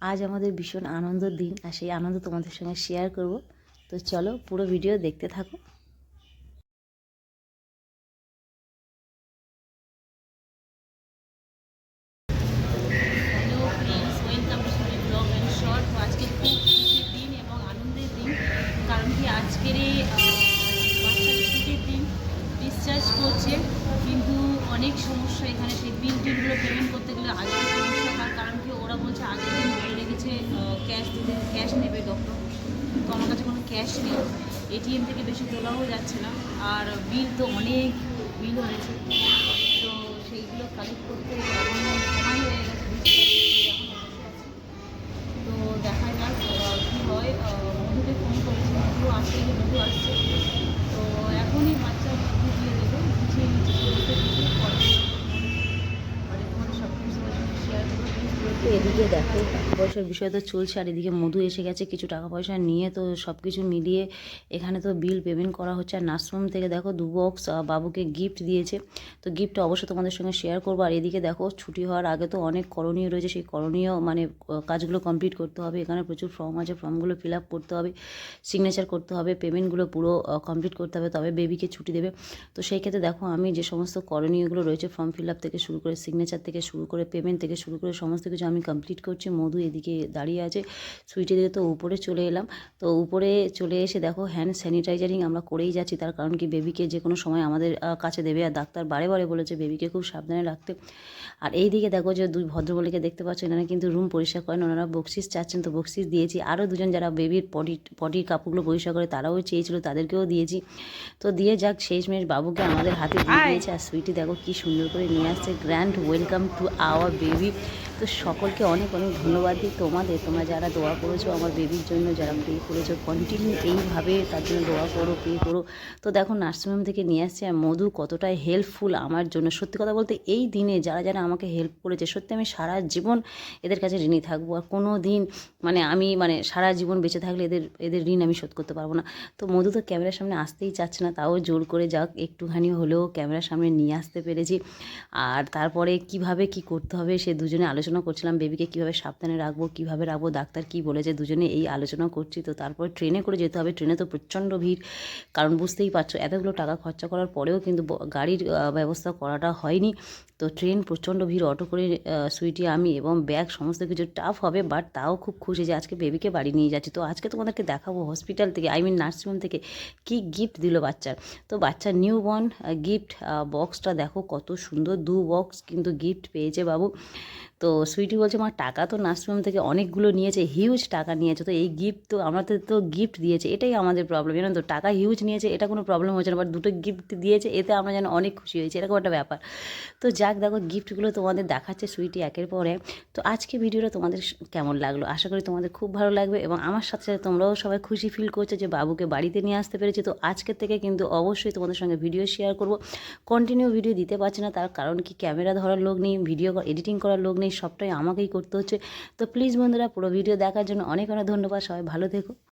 আজ আমাদের ভীষণ আনন্দের দিন আর সেই আনন্দ তোমাদের সঙ্গে শেয়ার করব। তো চলো পুরো ভিডিও দেখতে থাকো। আজকের ছুটির দিন ডিসচার্জ করছে, কিন্তু অনেক সমস্যা এখানে। সেই বিল টিলগুলো পেমেন্ট করতে গেলে আগে ক্যাশ নেই। এটিএম থেকে বেশি তোলাও যাচ্ছে না। আর বিল তো অনেক বিল হয়েছে। তো সেইগুলো কালেক্ট করতে তো দেখা যাক কী হয়। মধুকে ফোন করেছি। মধু আসছে যে মধু আসছে তো এখনই বাচ্চা মধু দিয়ে দেবে গুছিয়ে নিচ্ছে বলতে কিছু পরে পরে তোমাদের সব কিছু শেয়ার করব তো এদিকে দেখো টাকা পয়সার বিষয় তো চলছে, আর এদিকে মধু এসে গেছে, কিছু টাকা পয়সা নিয়ে তো সব কিছু মিলিয়ে এখানে তো বিল পেমেন্ট করা হচ্ছে। আর নার্সরুম থেকে দেখো, দু বক্স বাবুকে গিফট দিয়েছে। তো গিফট অবশ্যই তোমাদের সঙ্গে শেয়ার করব। আর এদিকে দেখো, ছুটি হওয়ার আগে তো অনেক করণীয় রয়েছে, সেই করণীয় মানে কাজগুলো কমপ্লিট করতে হবে। এখানে প্রচুর ফর্ম আছে ফর্মগুলো ফিল আপ করতে হবে সিগনেচার করতে হবে পেমেন্টগুলো পুরো কমপ্লিট করতে হবে, তবে বেবিকে ছুটি দেবে। তো সেই ক্ষেত্রে দেখো, আমি যে সমস্ত করণীয়গুলো রয়েছে ফর্ম ফিল আপ থেকে শুরু করে সিগনেচার থেকে শুরু করে পেমেন্ট থেকে শুরু করে সমস্ত কিছু আমি কমপ্লিট করছে মধু এদিকে দাঁড়িয়ে আছে। সুইটি দিকে তো উপরে চলে এলাম। তো উপরে চলে এসে দেখো হ্যান্ড স্যানিটাইজারিং আমরা করেই যাচ্ছি তার কারণ কি বেবিকে যে কোনো সময় আমাদের কাছে দেবে। আর ডাক্তার বারে বারে বলেছে বেবিকে খুব সাবধানে রাখতে। আর এই দিকে দেখো যে দুই ভদ্রমহিলাকে দেখতে পাচ্ছ এনারা কিন্তু রুম পরিষ্কার করেন ওনারা বকশিস চাচ্ছেন। তো বকশিস দিয়েছি। আরও দুজন যারা বেবির পটি পটির কাপড়গুলো পরিষ্কার করে তারাও চেয়েছিল তাদেরকেও দিয়েছি। তো দিয়ে যাক শেষমেশ বাবুকে আমাদের হাতে দিয়ে দিয়েছে। আর সুইটি দেখো কি সুন্দর করে নিয়ে আসছে। Grand welcome to our baby তো সকলকে অনেক অনেক ধন্যবাদ দিই। তোমাদের, তোমরা যারা দোয়া করেছ আমার বেবির জন্য, যারা প্রে করেছ কন্টিনিউ এইভাবে তার জন্য দোয়া করো প্রে করো। তো দেখো নার্সিংহোম থেকে নিয়ে আসছে, আর মধু কতটা হেল্পফুল আমার জন্য। সত্যি কথা বলতে, এই দিনে যারা যারা আমাকে হেল্প করেছে, সত্যি আমি সারা জীবন এদের কাছে ঋণী থাকব। আর কোনো দিন মানে আমি মানে সারা জীবন বেঁচে থাকলে এদের এদের ঋণ আমি শোধ করতে পারব না। তো মধু তো ক্যামেরার সামনে আসতেই চাচ্ছে না, তাও জোর করে যাক, একটুখানি হলেও ক্যামেরার সামনে নিয়ে আসতে পেরেছি। আর তারপরে কীভাবে কি করতে হবে, সে দুজনে আলোচনা করছিলাম, বেবিকে কীভাবে সাবধানে রাখব, কীভাবে রাখব, ডাক্তার কি বলেছে, দুজনে এই আলোচনা করছি। তো তারপর ট্রেনে করে যেতে হবে, ট্রেনে তো প্রচণ্ড ভিড়। কারণ বুঝতেই পারছ, এতগুলো টাকা খরচা করার পরেও কিন্তু গাড়ির ব্যবস্থা করাটা হয়নি। তো ট্রেন প্রচণ্ড ভিড়, অটো করে সুইটি আমি এবং ব্যাগ সমস্ত কিছু টাফ হবে বাট তাও খুব খুশি যে আজকে বেবিকে বাড়ি নিয়ে যাচ্ছি। তো আজকে তোমাদেরকে দেখাবো হসপিটাল থেকে আই মিন নার্সিংহোম থেকে কি গিফট দিল বাচ্চার। তো বাচ্চার নিউ বর্ন গিফট বক্সটা দেখো কত সুন্দর, দু বক্স কিন্তু গিফট পেয়েছে বাবু। তো সুইটি বলছে, মা, টাকা তো নার্সিংহোম থেকে অনেকগুলো নিয়েছে, হিউজ টাকা নিয়েছে, তো এই গিফট তো আমাদের তো গিফট দিয়েছে, এটাই আমাদের প্রবলেম জানো তো, টাকা হিউজ নিয়েছে, এটা কোনো প্রবলেম হচ্ছে না, বাট দুটো গিফট দিয়েছে, এতে আমরা যেন অনেক খুশি হয়েছি, এরকম একটা ব্যাপার। তো যাক, দেখো, গিফটগুলো তোমাদের দেখাচ্ছে সুইটি একের পরে তো আজকে ভিডিওটা তোমাদের কেমন লাগল? আশা করি তোমাদের খুব ভালো লাগবে এবং আমার সাথে সাথে তোমরাও সবাই খুশি ফিল করছ যে বাবুকে বাড়িতে নিয়ে আসতে পেরেছি। তো আজকের থেকে কিন্তু অবশ্যই তোমাদের সঙ্গে ভিডিও শেয়ার করব। কন্টিনিউ ভিডিও দিতে পারছি না, তার কারণ কি ক্যামেরা ধরার লোক নেই ভিডিও এডিটিং করার লোক নেই সবটাই আমাকেই করতে হচ্ছে। তো প্লিজ বন্ধুরা, পুরো ভিডিও দেখার জন্য অনেক অনেক ধন্যবাদ। সবাই ভালো থেকো।